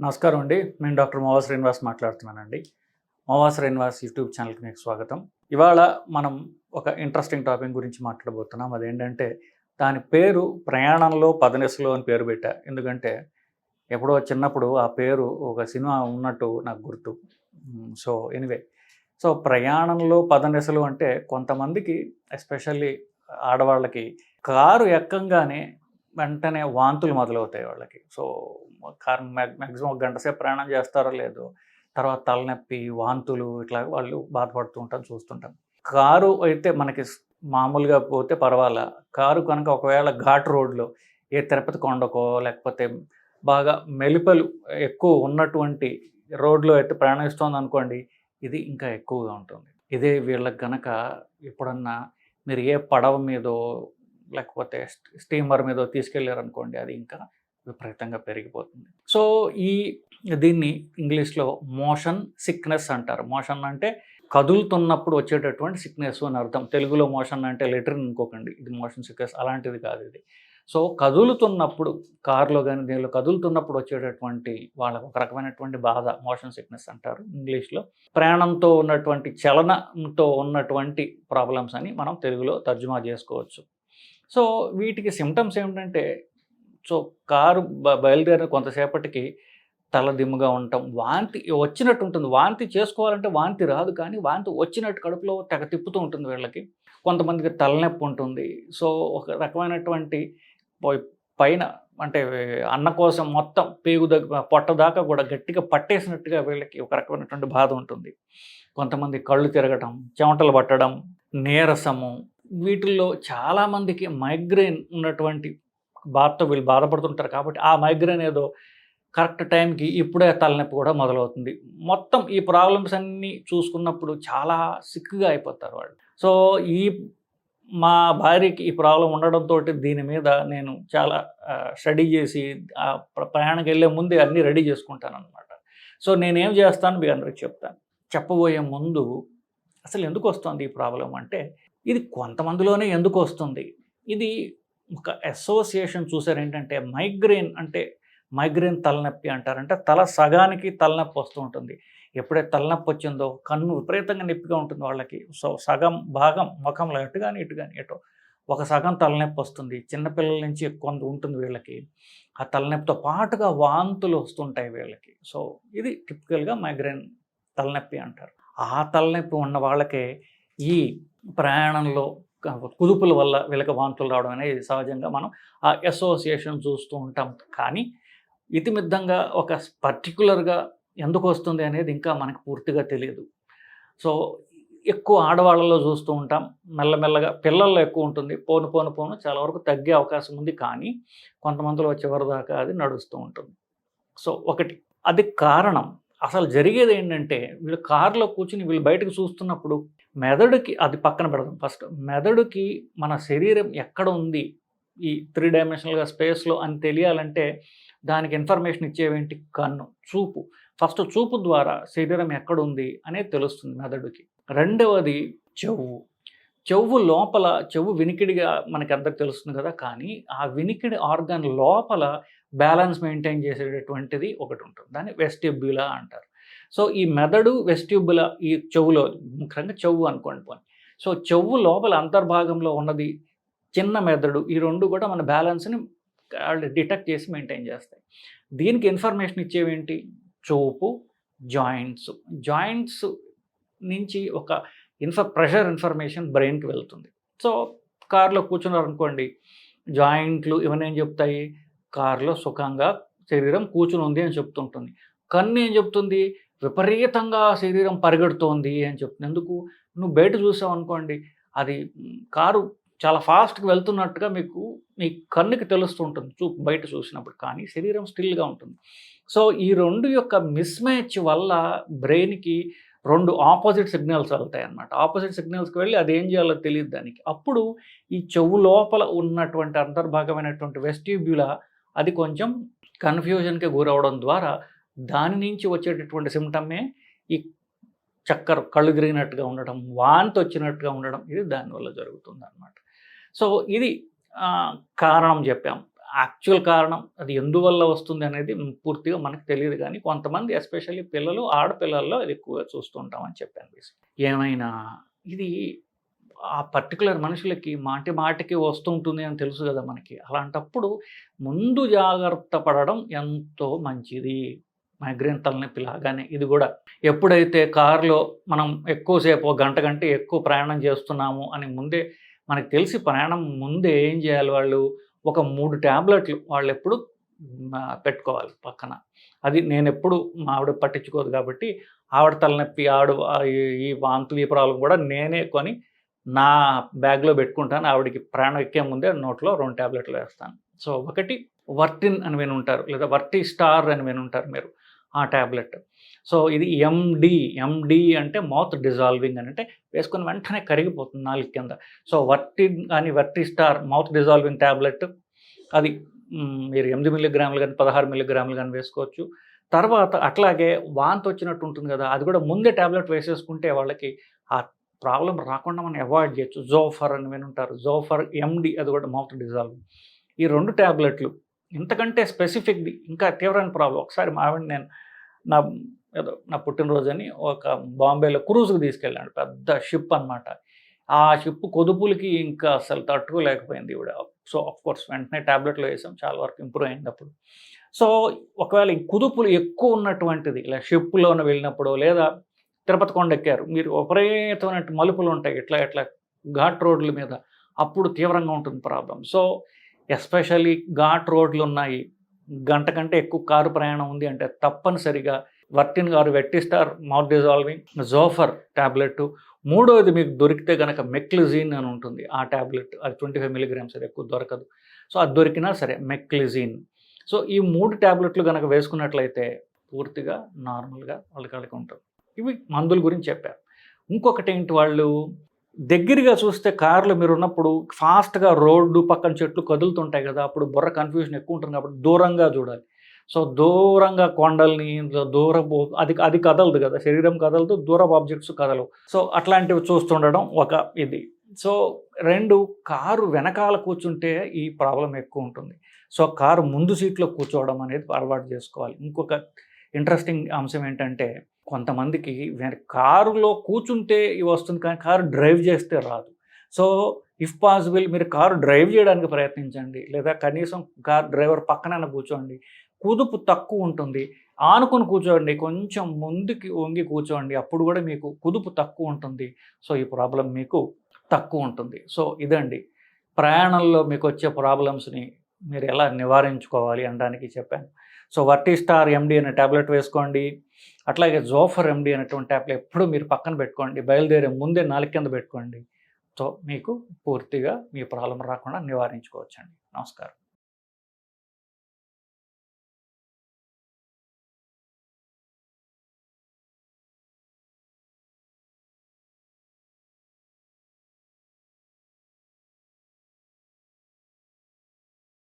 నమస్కారం అండి. నేను డాక్టర్ మోవా శ్రీనివాస్ మాట్లాడుతున్నానండి. మోవా శ్రీనివాస్ యూట్యూబ్ ఛానల్కి మీకు స్వాగతం. ఇవాళ మనం ఒక ఇంట్రెస్టింగ్ టాపిక్ గురించి మాట్లాడబోతున్నాం. అదేంటంటే దాని పేరు ప్రయాణంలో పదనెసలు అని పేరు పెట్టా. ఎందుకంటే ఎప్పుడో చిన్నప్పుడు ఆ పేరు ఒక సినిమా ఉన్నట్టు నాకు గుర్తు. So anyway. సో ప్రయాణంలో పదనెసలు అంటే కొంతమందికి ఎస్పెషల్లీ ఆడవాళ్ళకి కారు ఎక్కంగానే వెంటనే వాంతులు మొదలవుతాయి వాళ్ళకి. సో కారు మ్యాక్సిమం ఒక గంట సేపు ప్రయాణం చేస్తారో లేదో తర్వాత తలనొప్పి వాంతులు ఇట్లా వాళ్ళు బాధపడుతూ ఉంటాం చూస్తుంటాం కారు అయితే మనకి మామూలుగా పోతే పర్వాలా. కారు కనుక ఒకవేళ ఘాట్ రోడ్లో ఏ తిరుపతి కొండకో లేకపోతే బాగా మెలిపలు ఎక్కువ ఉన్నటువంటి రోడ్లో అయితే ప్రయాణిస్తోంది అనుకోండి ఇది ఇంకా ఎక్కువగా ఉంటుంది. ఇదే వీళ్ళకి కనుక ఎప్పుడన్నా మీరు ఏ పడవ మీదో లేకపోతే స్టీమర్ మీద తీసుకెళ్ళారు అనుకోండి అది ఇంకా విపరీతంగా పెరిగిపోతుంది. సో ఈ దీన్ని ఇంగ్లీష్లో మోషన్ సిక్నెస్ అంటారు. మోషన్ అంటే కదులుతున్నప్పుడు వచ్చేటటువంటి సిక్నెస్ అని అర్థం. తెలుగులో మోషన్ అంటే లెటర్ అనుకోకండి ఇది మోషన్ సిక్నెస్ అలాంటిది కాదు ఇది. సో కదులుతున్నప్పుడు కారులో కానీ దీనిలో కదులుతున్నప్పుడు వచ్చేటటువంటి వాళ్ళకు ఒక రకమైనటువంటి బాధ మోషన్ సిక్నెస్ అంటారు ఇంగ్లీష్లో. ప్రయాణంతో ఉన్నటువంటి చలనంతో ఉన్నటువంటి ప్రాబ్లమ్స్ అని మనం తెలుగులో తర్జుమా చేసుకోవచ్చు. సో వీటికి సిమ్టమ్స్ ఏమిటంటే సో కారు బ- బయలుదేరిన కొంతసేపటికి తల దిమ్ముగా ఉండటం వాంతి వచ్చినట్టు ఉంటుంది. వాంతి చేసుకోవాలంటే వాంతి రాదు కానీ వాంతి వచ్చినట్టు కడుపులో తెగ తిప్పుతూ ఉంటుంది వీళ్ళకి. కొంతమందికి తలనొప్పి ఉంటుంది. సో ఒక రకమైనటువంటి పైన అంటే అన్న కోసం మొత్తం పేగు దగ్గర పొట్ట దాకా కూడా గట్టిగా పట్టేసినట్టుగా వీళ్ళకి ఒక రకమైనటువంటి బాధ ఉంటుంది. కొంతమంది కళ్ళు తిరగటం చెమటలు పట్టడం నీరసము వీటిల్లో చాలామందికి మైగ్రేన్ ఉన్నటువంటి బాధతో వీళ్ళు బాధపడుతుంటారు కాబట్టి ఆ మైగ్రేన్ ఏదో కరెక్ట్ టైంకి ఇప్పుడే తలనొప్పి కూడా మొదలవుతుంది. మొత్తం ఈ ప్రాబ్లమ్స్ అన్నీ చూసుకున్నప్పుడు చాలా సిక్గా అయిపోతారు వాళ్ళు. సో ఈ మా భార్యకి ఈ ప్రాబ్లం ఉండడంతో దీని మీద నేను చాలా స్టడీ చేసి ప్రయాణంకి వెళ్ళే ముందే అన్నీ రెడీ చేసుకుంటాను అనమాట సో నేనేం చేస్తాను మీ అందరికి చెప్తాను. చెప్పబోయే ముందు అసలు ఎందుకు వస్తుంది ఈ ప్రాబ్లం అంటే ఇది కొంతమందిలోనే ఎందుకు వస్తుంది? ఇది ఒక అసోసియేషన్ చూసారు ఏంటంటే మైగ్రెయిన్ అంటే మైగ్రెయిన్ తలనొప్పి అంటారంటే తల సగానికి తలనొప్పి వస్తూ ఉంటుంది. ఎప్పుడైతే తలనొప్పి వచ్చిందో కన్ను విపరీతంగా నొప్పిగా ఉంటుంది వాళ్ళకి. సో సగం భాగం ముఖంలో ఎటు కానీ ఇటు కానీ ఎటు ఒక సగం తలనొప్పి వస్తుంది. చిన్నపిల్లల నుంచి కొంత ఉంటుంది వీళ్ళకి. ఆ తలనొప్పితో పాటుగా వాంతులు వస్తుంటాయి వీళ్ళకి. సో ఇది టిపికల్గా మైగ్రేన్ తలనొప్పి అంటారు. ఆ తలనొప్పి ఉన్న వాళ్ళకే ఈ ప్రయాణంలో కుదుపుల వల్ల వీళ్ళకి వాంతులు రావడం అనేది సహజంగా మనం ఆ అసోసియేషన్ చూస్తూ ఉంటాం. కానీ ఇతిమిద్దంగా ఒక పర్టికులర్గా ఎందుకు వస్తుంది అనేది ఇంకా మనకు పూర్తిగా తెలియదు. సో ఎక్కువ ఆడవాళ్ళలో చూస్తూ ఉంటాం. మెల్లమెల్లగా పిల్లల్లో ఎక్కువ ఉంటుంది. పోను పోను పోను చాలా వరకు తగ్గే అవకాశం ఉంది. కానీ కొంతమందిలో చివరి దాకా అది నడుస్తూ ఉంటుంది. సో ఒకటి అది కారణం. అసలు జరిగేది ఏంటంటే వీళ్ళు కారులో కూర్చుని వీళ్ళు బయటకు చూస్తున్నప్పుడు మెదడుకి అది పక్కన పెడదాం. ఫస్ట్ మెదడుకి మన శరీరం ఎక్కడ ఉంది? ఈ త్రీ డైమెన్షనల్గా స్పేస్లో అని తెలియాలంటే దానికి ఇన్ఫర్మేషన్ ఇచ్చేవేంటి? కన్ను చూపు. ఫస్ట్ చూపు ద్వారా శరీరం ఎక్కడ ఉంది అనేది తెలుస్తుంది మెదడుకి. రెండవది చెవు. చెవు లోపల చెవు వినికిడిగా మనకి అందరికి తెలుస్తుంది కదా కానీ ఆ వినికిడి ఆర్గాన్ లోపల బ్యాలెన్స్ మెయింటైన్ చేసేటటువంటిది ఒకటి ఉంటుంది. దాన్ని వెస్టిబ్యులా అంటారు. సో ఈ మెదడు వెస్ట్యూబుల ఈ చెవులో ముఖ్యంగా చెవు అనుకోండి పోనీ. సో చెవు లోపల అంతర్భాగంలో ఉన్నది చిన్న మెదడు ఈ రెండు కూడా మన బ్యాలెన్స్ని డిటెక్ట్ చేసి మెయింటైన్ చేస్తాయి. దీనికి ఇన్ఫర్మేషన్ ఇచ్చేవేంటి? చూపు జాయింట్స్. జాయింట్స్ నుంచి ఒక ఇన్ఫ ప్రెషర్ ఇన్ఫర్మేషన్ బ్రెయిన్కి వెళ్తుంది. సో కారులో కూర్చున్నారు అనుకోండి జాయింట్లు ఇవన్నీ ఏం చెప్తాయి? కారులో సుఖంగా శరీరం కూర్చుని ఉంది అని చెప్తుంటుంది. కన్ను ఏం చెప్తుంది? విపరీతంగా శరీరం పరిగెడుతోంది అని చెప్తున్నందుకు ఎందుకు? నువ్వు బయట చూసావు అనుకోండి అది కారు చాలా ఫాస్ట్గా వెళ్తున్నట్టుగా మీకు మీ కన్నుకి తెలుస్తుంటుంది చూ బయట చూసినప్పుడు. కానీ శరీరం స్టిల్గా ఉంటుంది. సో ఈ రెండు యొక్క మిస్ మ్యాచ్ వల్ల బ్రెయిన్కి రెండు ఆపోజిట్ సిగ్నల్స్ వెళ్తాయి అన్నమాట ఆపోజిట్ సిగ్నల్స్కి వెళ్ళి అది ఏం చేయాలో తెలియదు దానికి. అప్పుడు ఈ చెవు లోపల ఉన్నటువంటి అంతర్భాగమైనటువంటి వెస్టిబ్యులా అది కొంచెం కన్ఫ్యూజన్కి గురవడం ద్వారా దాని నుంచి వచ్చేటటువంటి సిమ్టమే ఈ చక్కర కళ్ళు తిరిగినట్టుగా ఉండడం వాంతి వచ్చినట్టుగా ఉండడం ఇది దానివల్ల జరుగుతుంది అనమాట సో ఇది కారణం చెప్పాం. యాక్చువల్ కారణం అది ఎందువల్ల వస్తుంది అనేది పూర్తిగా మనకు తెలియదు కానీ కొంతమంది ఎస్పెషల్లీ పిల్లలు ఆడపిల్లల్లో అది ఎక్కువగా చూస్తుంటామని చెప్పాను ఏమైనా ఇది ఆ పర్టికులర్ మనుషులకి మాటి మాటికి వస్తుంటుంది అని తెలుసు కదా మనకి. అలాంటప్పుడు ముందు జాగ్రత్త పడడం ఎంతో మంచిది. మైగ్రేన్ తలనొప్పి లాగానే ఇది కూడా ఎప్పుడైతే కారులో మనం ఎక్కువసేపు గంట కంటే ఎక్కువ ప్రయాణం చేస్తున్నాము అని ముందే మనకి తెలిసి ప్రయాణం ముందే ఏం చేయాలి వాళ్ళు? ఒక మూడు ట్యాబ్లెట్లు వాళ్ళు ఎప్పుడు పెట్టుకోవాలి పక్కన. అది నేను ఎప్పుడు మా ఆవిడ పట్టించుకోదు కాబట్టి ఆవిడ తలనొప్పి ఆవిడ ఈ- ఈ వాంతులు ఈ ప్రాబ్లం కూడా నేనే కొని నా బ్యాగ్లో పెట్టుకుంటాను. ఆవిడకి ప్రాణం ఎక్కే ముందే నోట్లో రెండు ట్యాబ్లెట్లు వేస్తాను. సో ఒకటి వర్టిన్ అని విని ఉంటారు లేదా వర్టి స్టార్ అని వినుంటారు మీరు. ఆ ట్యాబ్లెట్ సో ఇది ఎండి ఎండి అంటే మౌత్ డిజాల్వింగ్ అని అంటే వేసుకుని వెంటనే కరిగిపోతుంది నాలుగు కింద. సో వర్టి కానీ వర్టి స్టార్ మౌత్ డిజాల్వింగ్ ట్యాబ్లెట్ అది మీరు ఎనిమిది మిల్లీగ్రాములు కానీ పదహారు మిల్లీగ్రాములు కానీ వేసుకోవచ్చు. తర్వాత అట్లాగే వాంతి వచ్చినట్టు ఉంటుంది కదా అది కూడా ముందే ట్యాబ్లెట్ వేసేసుకుంటే వాళ్ళకి ఆ ప్రాబ్లం రాకుండా మనం అవాయిడ్ చేయొచ్చు. జోఫర్ అని వినుంటారు జోఫర్ ఎండి అది కూడా మౌత్ డిజాల్వ్ ఈ రెండు ట్యాబ్లెట్లు ఇంతకంటే స్పెసిఫిక్ది ఇంకా తీవ్రమైన ప్రాబ్లం ఒకసారి మా ఆవిడ నేను నా ఏదో నా పుట్టినరోజు అని ఒక బాంబేలో క్రూజ్కి తీసుకెళ్ళాడు. పెద్ద షిప్ అన్నమాట. ఆ షిప్ కొదుపులకి ఇంకా అసలు తట్టుకోలేకపోయింది ఇవిడ సో ఆఫ్ కోర్స్ వెంటనే ట్యాబ్లెట్లో వేసాం. చాలా వరకు ఇంప్రూవ్ అయింది అప్పుడు. సో ఒకవేళ ఈ కుదుపులు ఎక్కువ ఉన్నటువంటిది ఇలా షిప్లోన వెళ్ళినప్పుడు లేదా తిరుపతి కొండెక్కారు మీరు విపరీతమైన మలుపులు ఉంటాయి. ఇట్లా ఇట్లా ఘాట్ రోడ్ల మీద. అప్పుడు తీవ్రంగా ఉంటుంది ప్రాబ్లం సో ఎస్పెషల్లీ ఘాట్ రోడ్లు ఉన్నాయి. గంట కంటే ఎక్కువ కారు ప్రయాణం ఉంది అంటే తప్పనిసరిగా వర్టిన్ గారు వెట్టిస్టార్ మౌత్ డిజాల్వింగ్ జోఫర్ ట్యాబ్లెట్ మూడోది మీకు దొరికితే కనుక మెక్లిజిన్ అని ఉంటుంది. ఆ ట్యాబ్లెట్ అది ట్వంటీ ఫైవ్ మిలీగ్రామ్స్ అది ఎక్కువ దొరకదు. సో అది దొరికినా సరే మెక్లిజిన్. సో ఈ మూడు ట్యాబ్లెట్లు కనుక వేసుకున్నట్లయితే పూర్తిగా నార్మల్గా వాళ్ళకి వాళ్ళకి ఉంటారు ఇవి మందుల గురించి చెప్పారు. ఇంకొకటి ఏంటి వాళ్ళు? దగ్గరగా చూస్తే కార్లు మీరు ఉన్నప్పుడు ఫాస్ట్గా రోడ్డు పక్కన చెట్లు కదులుతుంటాయి కదా అప్పుడు బుర్ర కన్ఫ్యూజన్ ఎక్కువ ఉంటుంది కాబట్టి దూరంగా చూడాలి. సో దూరంగా కొండల్ని దూరపు అది అది కదలదు కదా శరీరం కదలదు దూరపు ఆబ్జెక్ట్స్ కదలవు. సో అట్లాంటివి చూస్తుండడం ఒక ఇది. సో రెండు కారు వెనకాల కూర్చుంటే ఈ ప్రాబ్లం ఎక్కువ ఉంటుంది. సో కారు ముందు సీట్లో కూర్చోవడం అనేది అలవాటు చేసుకోవాలి. ఇంకొక ఇంట్రెస్టింగ్ అంశం ఏంటంటే కొంతమందికి కారులో కూర్చుంటే ఇవి వస్తుంది కానీ కారు డ్రైవ్ చేస్తే రాదు. సో ఇఫ్ పాసిబుల్ మీరు కారు డ్రైవ్ చేయడానికి ప్రయత్నించండి. లేదా కనీసం కార్ డ్రైవర్ పక్కన కూర్చోండి. కుదుపు తక్కువ ఉంటుంది. ఆనుకొని కూర్చోండి. కొంచెం ముందుకి వంగి కూర్చోండి. అప్పుడు కూడా మీకు కుదుపు తక్కువ ఉంటుంది. సో ఈ ప్రాబ్లం మీకు తక్కువ ఉంటుంది. సో ఇదండి. ప్రయాణంలో మీకు వచ్చే ప్రాబ్లమ్స్ని మీరు ఎలా నివారించుకోవాలి అనడానికి చెప్పాను. సో వర్టిస్టార్ ఎండి అనే ట్యాబ్లెట్ వేసుకోండి. అట్లాగే జోఫర్ ఎండి అనేటువంటి ట్యాబ్లెట్ ఎప్పుడు మీరు పక్కన పెట్టుకోండి. బయలుదేరే ముందే నాలుగు కింద పెట్టుకోండి. సో మీకు పూర్తిగా మీ ప్రాబ్లం రాకుండా నివారించుకోవచ్చండి. నమస్కారం.